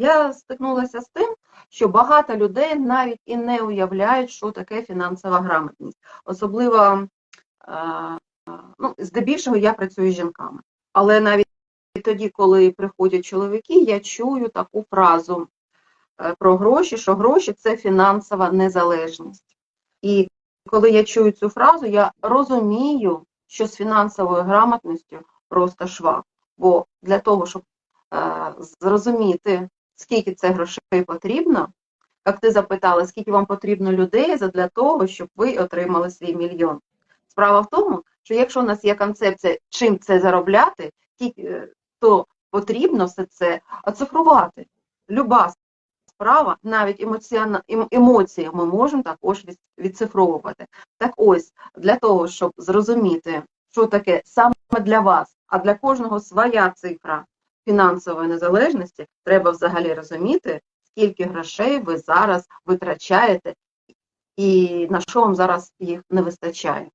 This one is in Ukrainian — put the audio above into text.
Я стикнулася з тим, що багато людей навіть і не уявляють, що таке фінансова грамотність. Особливо, е, ну, здебільшого я працюю з жінками. Але навіть тоді, коли приходять чоловіки, я чую таку фразу е, про гроші, що гроші це фінансова незалежність. І коли я чую цю фразу, я розумію, що з фінансовою грамотністю просто швах. Бо для того, щоб е, зрозуміти, скільки це грошей потрібно, як ти запитала, скільки вам потрібно людей для того, щоб ви отримали свій мільйон. Справа в тому, що якщо у нас є концепція, чим це заробляти, е, то потрібно все це оцифрувати. Люба справа, навіть емоціона, емоції ми можемо також відцифровувати. Так ось, для того, щоб зрозуміти, що таке саме для вас, а для кожного своя цифра фінансової незалежності, треба взагалі розуміти, скільки грошей ви зараз витрачаєте і на що вам зараз їх не вистачає.